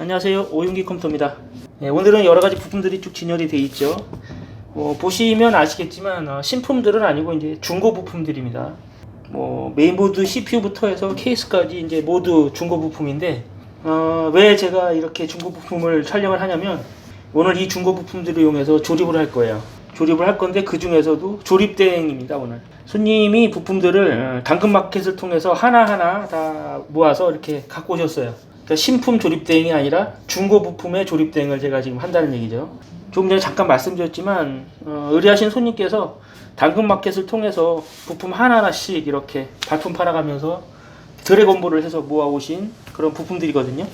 안녕하세요. 오윤기 컴퓨터입니다. 네, 오늘은 여러가지 부품들이 쭉 진열이 되어 있죠. 뭐, 보시면 아시겠지만 어, 신품들은 아니고 이제 중고 부품들입니다. 뭐 메인보드 CPU부터 해서 케이스까지 이제 모두 중고 부품인데 어, 왜 제가 이렇게 중고 부품을 촬영을 하냐면 오늘 이 중고 부품들을 이용해서 조립을 할 거예요. 조립을 할 건데 그 중에서도 조립 대행입니다 오늘. 손님이 부품들을 어, 당근마켓을 통해서 하나하나 다 모아서 이렇게 갖고 오셨어요 그러니까 신품 조립 대행이 아니라 중고 부품의 조립 대행을 제가 지금 한다는 얘기죠. 조금 전에 잠깐 말씀드렸지만 어, 의뢰하신 손님께서 당근마켓을 통해서 부품 하나하나씩 이렇게 발품 팔아가면서 드래곤볼을 해서 모아오신 그런 부품들이거든요.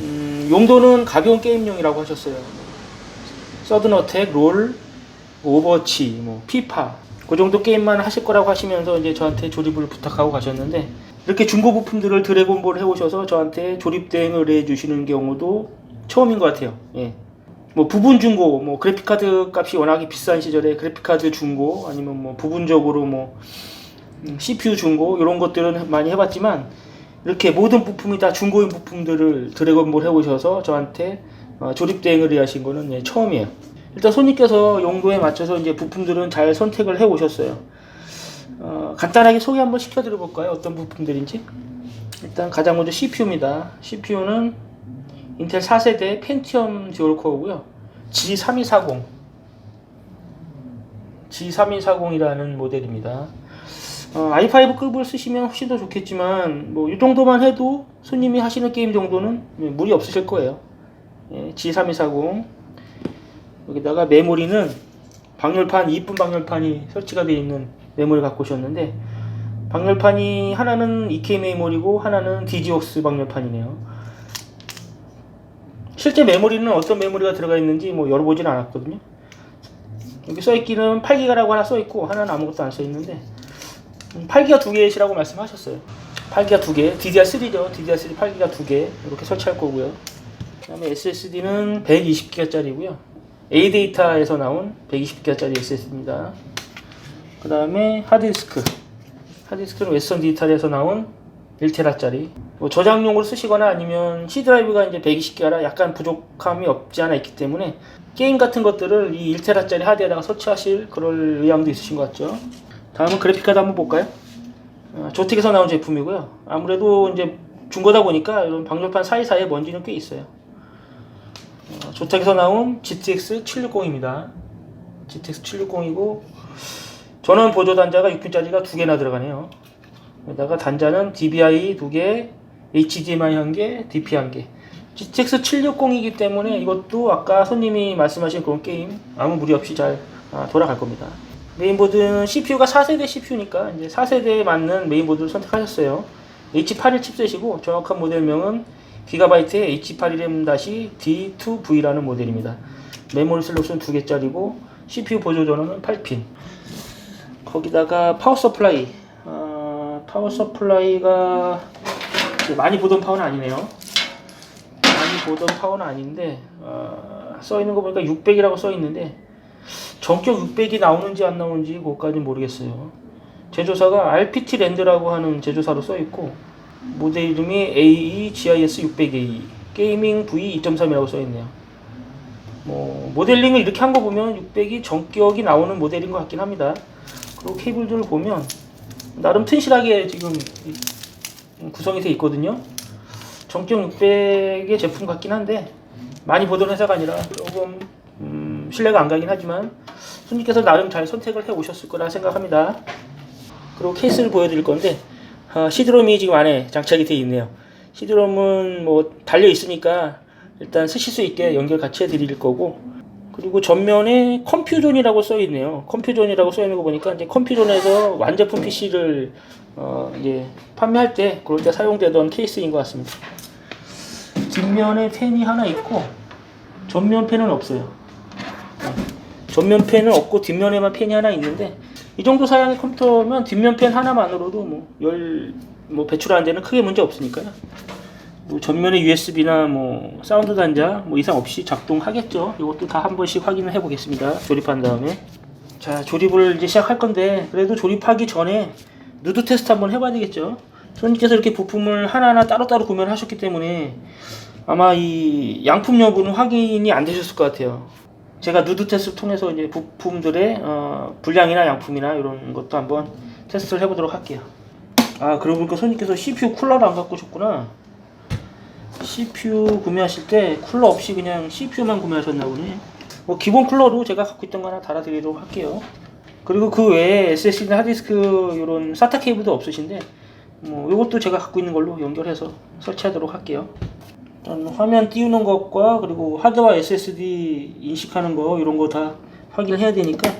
음, 용도는 가벼운 게임용이라고 하셨어요. 서든어택, 롤, 오버워치, 뭐 피파 그 정도 게임만 하실 거라고 하시면서 이제 저한테 조립을 부탁하고 가셨는데 이렇게 중고 부품들을 드래곤볼 해오셔서 저한테 조립 대행을 해 주시는 경우도 처음인 것 같아요. 예. 뭐 부분 중고, 뭐 그래픽 카드 값이 워낙에 비싼 시절에 그래픽 카드 중고 아니면 뭐 부분적으로 뭐 음, CPU 중고 이런 것들은 많이 해봤지만 이렇게 모든 부품이 다 중고인 부품들을 드래곤볼 해오셔서 저한테 어, 조립 대행을 하신 거는 예, 처음이에요. 일단 손님께서 용도에 맞춰서 이제 부품들은 잘 선택을 해 오셨어요. 어, 간단하게 소개 한번 시켜드려 볼까요? 어떤 부품들인지. 일단 가장 먼저 CPU입니다. CPU는 인텔 4세대 펜티엄 듀얼 코어고요. G3240. G3240이라는 모델입니다. 어, i5 급을 쓰시면 훨씬 더 좋겠지만 뭐 이 정도만 해도 손님이 하시는 게임 정도는 무리 없으실 거예요. 예, G3240 여기다가 메모리는 방열판 이쁜 방열판이 설치가 되어 있는 메모리 갖고 오셨는데 방열판이 하나는 EK 메모리고 하나는 DG웍스 방열판이네요. 실제 메모리는 어떤 메모리가 들어가 있는지 뭐 열어보진 않았거든요. 여기 써있기는 8기가라고 하나 써있고 하나는 아무것도 안 써있는데 8기가 두 개시라고 말씀하셨어요. 8기가 두 개, DDR3죠. DDR3 8기가 두 개 이렇게 설치할 거고요. 그다음에 SSD는 120기가짜리고요. A데이터에서 나온 120기가짜리 SSD입니다. 그 다음에 하드디스크. 하드디스크는 웨스턴 디지털에서 나온 1테라짜리. 뭐 저장용으로 쓰시거나 아니면 C 드라이브가 이제 120기가라 약간 부족함이 없지 않아 있기 때문에 게임 같은 것들을 이 1테라짜리 하드에다가 설치하실 그럴 의향도 있으신 것 같죠. 다음은 그래픽 카드 한번 볼까요? 어, 조텍에서 나온 제품이고요. 아무래도 이제 중고다 보니까 이런 방열판 사이사이에 먼지는 꽤 있어요. 어, 조텍에서 나온 GTX 760입니다. GTX 760이고 전원 보조 단자가 6핀짜리가 두 개나 들어가네요. 여기다가 단자는 DVI 두 개, HDMI 한 개, DP 한 개. GTX 760이기 때문에 이것도 아까 손님이 말씀하신 그런 게임 아무 무리 없이 잘 아, 돌아갈 겁니다. 메인보드는 CPU가 4세대 CPU니까 이제 4세대에 맞는 메인보드를 선택하셨어요. H81 칩셋이고 정확한 모델명은 기가바이트의 H81M-D2V라는 모델입니다. 메모리 슬롯은 2개짜리고 CPU 보조 전원은 8핀. 거기다가 파워 서플라이. 아, 파워 서플라이가 많이 보던 파워는 아니네요. 많이 보던 파워는 아닌데 아, 써 있는 거 보니까 600이라고 써 있는데 전격 600이 나오는지 안 나오는지 그것까지는 모르겠어요. 제조사가 RPT 랜드라고 하는 제조사로 써 있고 모델 이름이 AE GIS 600A 게이밍 V 2.3이라고 써 있네요. 뭐 모델링을 이렇게 한 거 보면 600이 전격이 나오는 모델인 것 같긴 합니다. 그리고 케이블들을 보면 나름 튼실하게 지금 이- 구성이 되어 있거든요. 전격 600의 제품 같긴 한데 많이 보던 회사가 아니라 조금 음, 신뢰가 안 가긴 하지만 손님께서 나름 잘 선택을 해 오셨을 거라 생각합니다. 그리고 케이스를 보여드릴 건데 아, 시드롬이 지금 안에 장착이 되어 있네요. 시드롬은 뭐 달려 있으니까 일단 쓰실 수 있게 연결 같이 해드릴 거고 그리고 전면에 컴퓨존이라고 써 있네요. 컴퓨존이라고 써 있는 거 보니까 이제 컴퓨존에서 완제품 PC를 어, 이제 판매할 때 그럴 때 사용되던 케이스인 것 같습니다. 뒷면에 펜이 하나 있고 전면 펜은 없어요. 전면 펜은 없고 뒷면에만 펜이 하나 있는데 이 정도 사양의 컴퓨터면 뒷면 펜 하나만으로도 뭐 열뭐 배출하는 데는 크게 문제 없으니까요. 뭐 전면에 USB나 뭐 사운드 단자 뭐 이상 없이 작동하겠죠. 이것도 다 한 번씩 확인을 해보겠습니다. 조립한 다음에 자 조립을 이제 시작할 건데 그래도 조립하기 전에 누드 테스트 한번 해봐야 되겠죠. 손님께서 이렇게 부품을 하나하나 따로따로 구매를 하셨기 때문에 아마 이 양품 여부는 확인이 안 되셨을 것 같아요. 제가 누드 테스트를 통해서 이제 부품들의 어, 불량이나 양품이나 이런 것도 한번 테스트를 해보도록 할게요. 아 그러고 보니까 손님께서 CPU 쿨러를 안 갖고 오셨구나. CPU 구매하실 때 쿨러 없이 그냥 CPU만 구매하셨나 보네. 뭐 기본 쿨러로 제가 갖고 있던 거 하나 달아드리도록 할게요. 그리고 그 외에 SSD나 하드디스크 이런 SATA 케이블도 없으신데 뭐 이것도 제가 갖고 있는 걸로 연결해서 설치하도록 할게요. 일단 화면 띄우는 것과 그리고 하드와 SSD 인식하는 거 이런 거 다 확인을 해야 되니까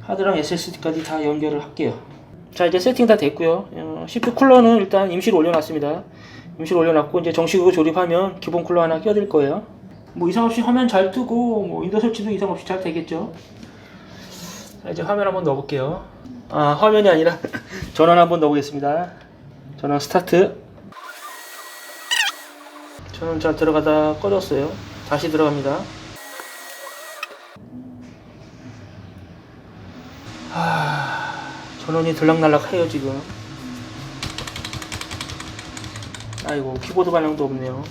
하드랑 SSD까지 다 연결을 할게요. 자 이제 세팅 다 됐고요. 어, CPU 쿨러는 일단 임시로 올려놨습니다. 임시로 올려놨고 이제 정식으로 조립하면 기본 쿨러 하나 껴드릴 거예요. 뭐 이상 없이 화면 잘 뜨고 뭐 윈도우 설치도 이상 없이 잘 되겠죠. 자 이제 화면 한번 넣어볼게요. 아 화면이 아니라 전원 한번 넣어보겠습니다. 전원 스타트. 전원 잘 들어가다 꺼졌어요. 다시 들어갑니다. 하... 전원이 들락날락해요 지금. 아이고 키보드 반응도 없네요.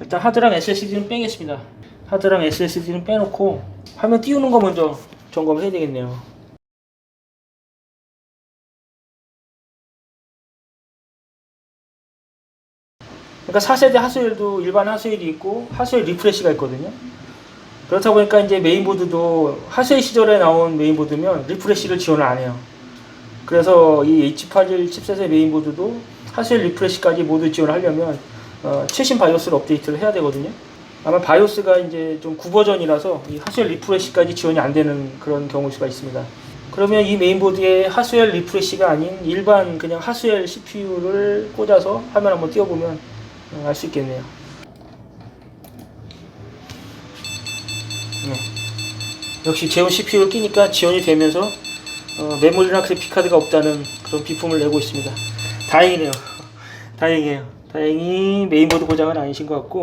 일단 하드랑 SSD는 빼겠습니다. 하드랑 SSD는 빼놓고 화면 띄우는 거 먼저 점검을 해야 되겠네요. 그러니까 4세대 하스웰도 일반 하스웰이 있고 하스웰 리프레시가 있거든요. 그렇다 보니까 이제 메인보드도 하스웰 시절에 나온 메인보드면 리프레시를 지원을 안 해요. 그래서 이 H81 칩셋의 메인보드도 하스웰 리프레시까지 모두 지원을 하려면 어, 최신 바이오스를 업데이트를 해야 되거든요. 아마 바이오스가 이제 좀 구버전이라서 이 하스웰 리프레시까지 지원이 안 되는 그런 경우일 수가 있습니다. 그러면 이 메인보드에 하스웰 리프레시가 아닌 일반 그냥 하스웰 CPU를 꽂아서 화면 한번 띄워보면 어, 알수 있겠네요. 네. 역시 제온 CPU를 끼니까 지원이 되면서 어, 메모리나 그래픽 카드가 없다는 그런 비품을 내고 있습니다. 다행이네요. 다행이에요. 다행히 메인보드 고장은 아니신 것 같고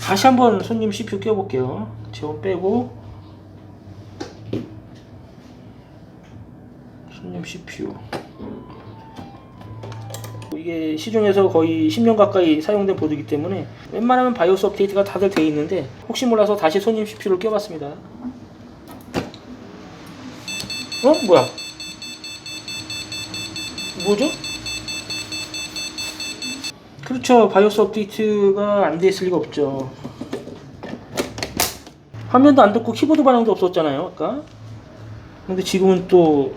다시 한번 손님 CPU 껴볼게요. 지원 빼고 손님 CPU 이게 시중에서 거의 10년 가까이 사용된 보드이기 때문에 웬만하면 바이오스 업데이트가 다들 돼 있는데 혹시 몰라서 다시 손님 CPU를 껴봤습니다. 어? 뭐야? 뭐죠? 그렇죠. 바이오스 업데이트가 안 돼 있을 리가 없죠. 화면도 안 듣고 키보드 반응도 없었잖아요. 아까. 근데 지금은 또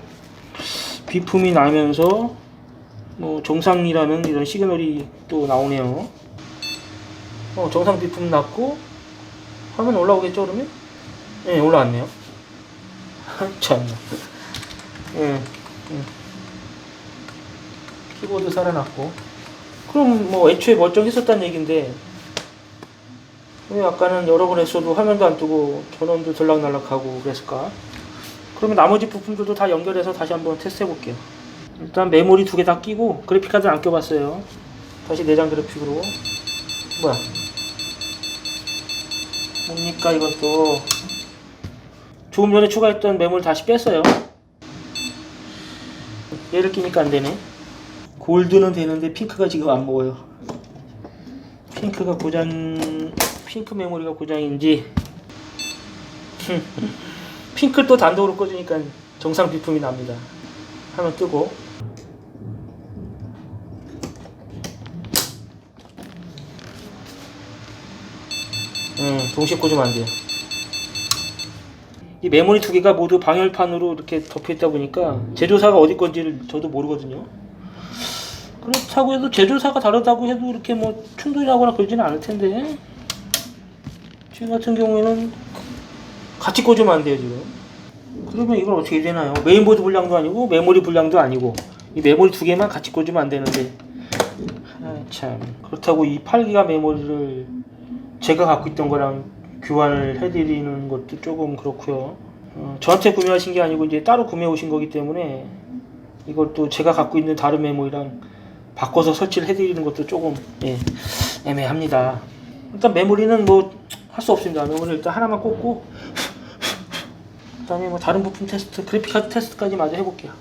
비품이 나면서 뭐 정상이라는 이런 시그널이 또 나오네요. 어, 정상 비품 났고 화면 올라오겠죠 그러면? 네 올라왔네요. 참. 예. 예. 키보드 살아났고. 그럼 뭐 애초에 멀쩡했었다는 얘긴데 왜 아까는 여러 번 했어도 화면도 안 뜨고 전원도 들락날락하고 그랬을까? 그러면 나머지 부품들도 다 연결해서 다시 한번 테스트 해볼게요. 일단 메모리 두 개 다 끼고 그래픽카드 안 껴봤어요. 다시 내장 그래픽으로 뭐야? 뭡니까 이건 또 조금 전에 추가했던 메모리 다시 뺐어요. 얘를 끼니까 안 되네. 골드는 되는데 핑크가 지금 안 먹어요. 핑크가 고장, 핑크 메모리가 고장인지 핑크를 또 단독으로 꽂으니까 정상 비품이 납니다. 하면 뜨고 음, 동시에 꽂으면 안 돼요. 이 메모리 두 개가 모두 방열판으로 이렇게 덮여 있다 보니까 제조사가 어디 건지를 저도 모르거든요. 그렇다고 해도 제조사가 다르다고 해도 이렇게 뭐 충돌이 나거나 그러지는 않을 텐데. 지금 같은 경우에는 같이 꽂으면 안 돼요 지금. 그러면 이걸 어떻게 되나요? 메인보드 분량도 아니고 메모리 분량도 아니고 이 메모리 두 개만 같이 꽂으면 안 되는데. 아, 참. 그렇다고 이 8기가 메모리를 제가 갖고 있던 거랑 교환을 해드리는 것도 조금 그렇고요. 어, 저한테 구매하신 게 아니고 이제 따로 구매해 오신 거기 때문에 이걸 또 제가 갖고 있는 다른 메모리랑 바꿔서 설치를 해드리는 것도 조금 예, 애매합니다. 일단 메모리는 뭐 할 수 없습니다. 메모리 일단 하나만 꽂고 그다음에 뭐 다른 부품 테스트, 그래픽 카드 테스트까지 마저 해볼게요.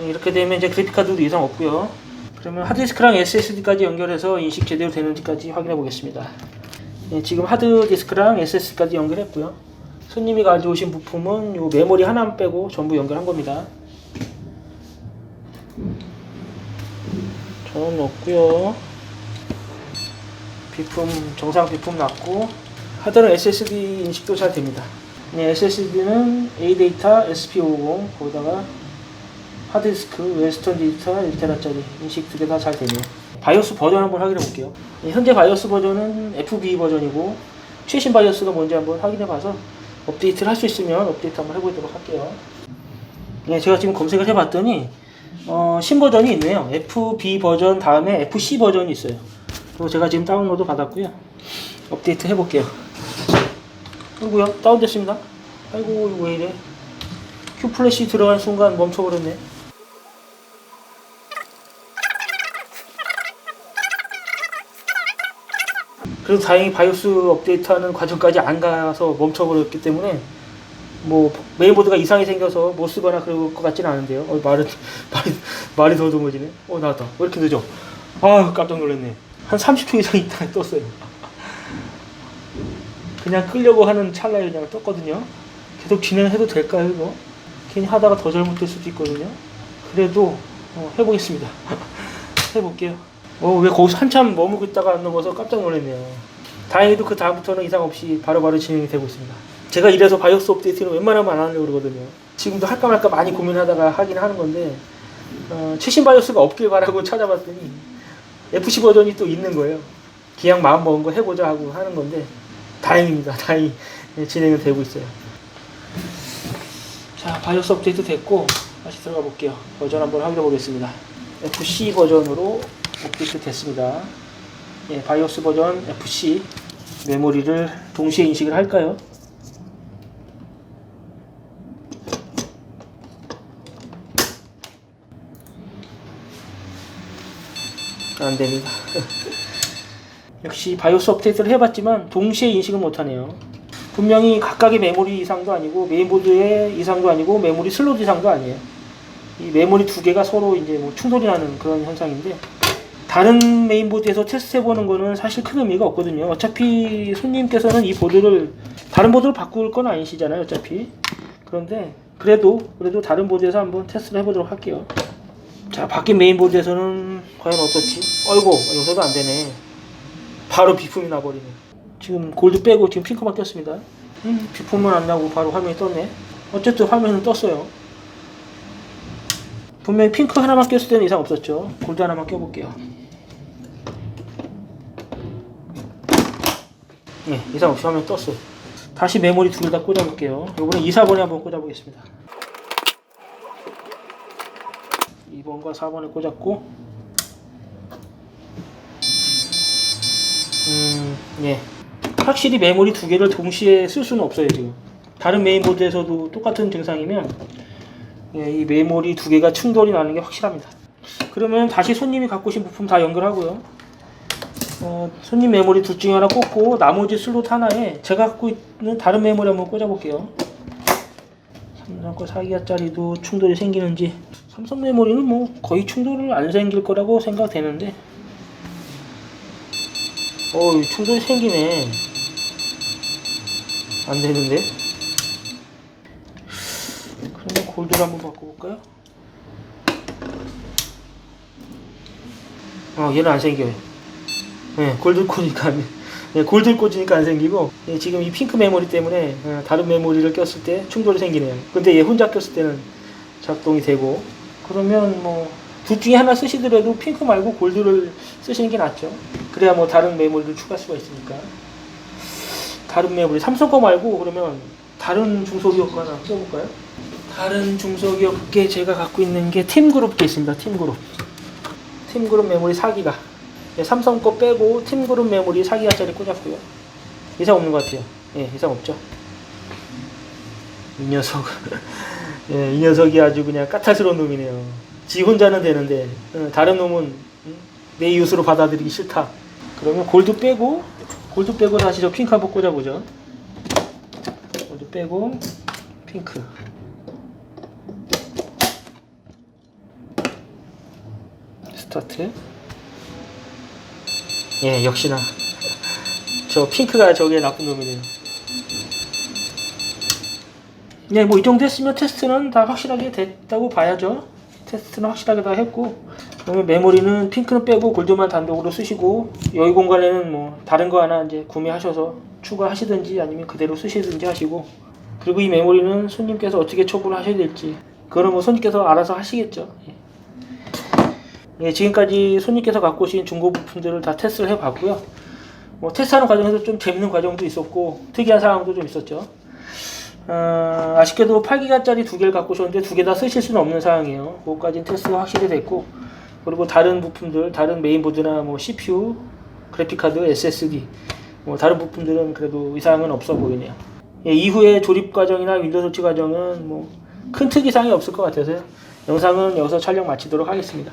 예, 네, 이렇게 되면 이제 그래픽 카드도 이상 없고요. 그러면 하드디스크랑 SSD까지 연결해서 인식 제대로 되는지까지 확인해 보겠습니다. 네, 지금 하드디스크랑 SSD까지 연결했고요. 손님이 가져오신 부품은 요 메모리 하나만 빼고 전부 연결한 겁니다. 전원 넣고요. 비품 정상 비품 났고 하드는 SSD 인식도 잘 됩니다. 네, SSD는 ADATA SP550 거기다가 하드디스크 웨스턴 디지털 1테라짜리 인식 두 개 다 잘 되네요. 바이오스 버전 한번 확인해 볼게요. 네, 현재 바이오스 버전은 FB 버전이고 최신 바이오스가 뭔지 한번 확인해 봐서 업데이트를 할 수 있으면 업데이트 한번 해보도록 할게요. 네, 제가 지금 검색을 해봤더니 어, 신버전이 있네요. FB 버전 다음에 FC 버전이 있어요. 그리고 제가 지금 다운로드 받았고요. 업데이트 해볼게요. 아이고요, 다운됐습니다. 아이고, 왜 이래? 큐 플래시 들어간 순간 멈춰버렸네. 그래도 다행히 바이오스 업데이트하는 과정까지 안 가서 멈춰버렸기 때문에 뭐 메인보드가 이상이 생겨서 못 쓰거나 그럴 것 같지는 않은데요. 어, 말은 말이 말이 더듬어지네. 어 나왔다. 왜 이렇게 늦어? 아 깜짝 놀랐네. 한 30초 이상 있다가 떴어요. 그냥 끄려고 하는 찰나에 그냥 떴거든요. 계속 진행해도 될까요 이거? 괜히 하다가 더 잘못될 수도 있거든요. 그래도 어, 해보겠습니다. 해볼게요. 어, 왜 거기서 한참 머물고 있다가 안 넘어서 깜짝 놀랐네요. 다행히도 그 다음부터는 이상 없이 바로바로 진행이 되고 있습니다. 제가 이래서 바이오스 업데이트는 웬만하면 안 하려고 그러거든요. 지금도 할까 말까 많이 고민하다가 하긴 하는 건데 어, 최신 바이오스가 없길 바라고 찾아봤더니 FC 버전이 또 있는 거예요. 그냥 마음 먹은 거 해보자 하고 하는 건데 다행입니다. 다행히 네, 진행은 되고 있어요. 자, 바이오스 업데이트 됐고 다시 들어가 볼게요. 버전 한번 확인해 보겠습니다. FC 버전으로 업데이트 됐습니다. 예, 바이오스 버전 FC 메모리를 동시에 인식을 할까요? 안 됩니다. 역시 바이오스 업데이트를 해봤지만 동시에 인식은 못하네요. 분명히 각각의 메모리 이상도 아니고 메인보드의 이상도 아니고 메모리 슬롯 이상도 아니에요. 이 메모리 두 개가 서로 이제 뭐 충돌이 나는 그런 현상인데 다른 메인보드에서 테스트 해보는 거는 사실 큰 의미가 없거든요. 어차피 손님께서는 이 보드를 다른 보드로 바꿀 건 아니시잖아요. 어차피 그런데 그래도 그래도 다른 보드에서 한번 테스트를 해보도록 할게요. 자 바뀐 메인보드에서는 과연 어떨지. 어이고 요새도 안 되네. 바로 비품이 나버리네. 지금 골드 빼고 지금 핑크만 꼈습니다. 음, 비품은 안 나고 바로 화면이 떴네. 어쨌든 화면은 떴어요. 분명히 핑크 하나만 꼈을 때는 이상 없었죠. 골드 하나만 껴볼게요. 네, 이상 없이 화면 떴어요. 다시 메모리 두개다 꽂아볼게요. 이번에 2, 4번에 한번 꽂아보겠습니다. 2번과 4번에 꽂았고, 음, 예. 확실히 메모리 두 개를 동시에 쓸 수는 없어요, 지금. 다른 메인보드에서도 똑같은 증상이면, 예, 이 메모리 두 개가 충돌이 나는 게 확실합니다. 그러면 다시 손님이 갖고 오신 부품 다 연결하고요. 어, 손님 메모리 둘 중에 하나 꽂고 나머지 슬롯 하나에 제가 갖고 있는 다른 메모리 한번 꽂아볼게요. 삼성 거 4기가짜리도 충돌이 생기는지. 삼성 메모리는 뭐 거의 충돌을 안 생길 거라고 생각되는데. 어 충돌이 생기네. 안 되는데? 그러면 골드를 한번 바꿔볼까요? 어 얘는 안 생겨요 네, 골드 꽂으니까 안, 네, 골드 꽂으니까 안 생기고 예, 지금 이 핑크 메모리 때문에 어, 다른 메모리를 꼈을 때 충돌이 생기네요. 근데 얘 혼자 꼈을 때는 작동이 되고 그러면 뭐 둘 중에 하나 쓰시더라도 핑크 말고 골드를 쓰시는 게 낫죠. 그래야 뭐 다른 메모리를 추가할 수가 있으니까. 다른 메모리 삼성 거 말고 그러면 다른 중소기업 거 하나 써볼까요? 다른 중소기업계 제가 갖고 있는 게 팀그룹 게 있습니다. 팀그룹. 팀그룹 메모리 4기가. 예, 삼성 거 빼고 팀그룹 메모리 4기가짜리 꽂았고요. 이상 없는 것 같아요. 예, 이상 없죠. 이 녀석. 예, 이 녀석이 아주 그냥 까탈스러운 놈이네요. 지 혼자는 되는데, 어, 다른 놈은 음, 내 이웃으로 받아들이기 싫다. 그러면 골드 빼고, 골드 빼고 다시 저 핑크 한번 꽂아보죠. 골드 빼고, 핑크. 스타트. 예, 역시나 저 핑크가 저게 나쁜 놈이네요. 네, 뭐이 정도 했으면 테스트는 다 확실하게 됐다고 봐야죠. 테스트는 확실하게 다 했고, 그러면 메모리는 핑크는 빼고 골드만 단독으로 쓰시고 여기 공간에는 뭐 다른 거 하나 이제 구매하셔서 추가하시든지 아니면 그대로 쓰시든지 하시고, 그리고 이 메모리는 손님께서 어떻게 처분을 하셔야 될지 그거는 뭐 손님께서 알아서 하시겠죠. 예. 예, 지금까지 손님께서 갖고 오신 중고 부품들을 다 테스트를 해봤고요. 뭐 테스트하는 과정에서 좀 재밌는 과정도 있었고 특이한 상황도 좀 있었죠. 어, 아쉽게도 8기가짜리 두 개를 갖고 오셨는데 두 개 다 쓰실 수는 없는 상황이에요. 그것까지는 테스트가 확실히 됐고 그리고 다른 부품들, 다른 메인보드나 뭐 CPU, 그래픽카드, SSD 뭐 다른 부품들은 그래도 이상은 없어 보이네요. 예, 이후에 조립 과정이나 윈도우 설치 과정은 뭐 큰 특이사항이 없을 것 같아서요. 영상은 여기서 촬영 마치도록 하겠습니다.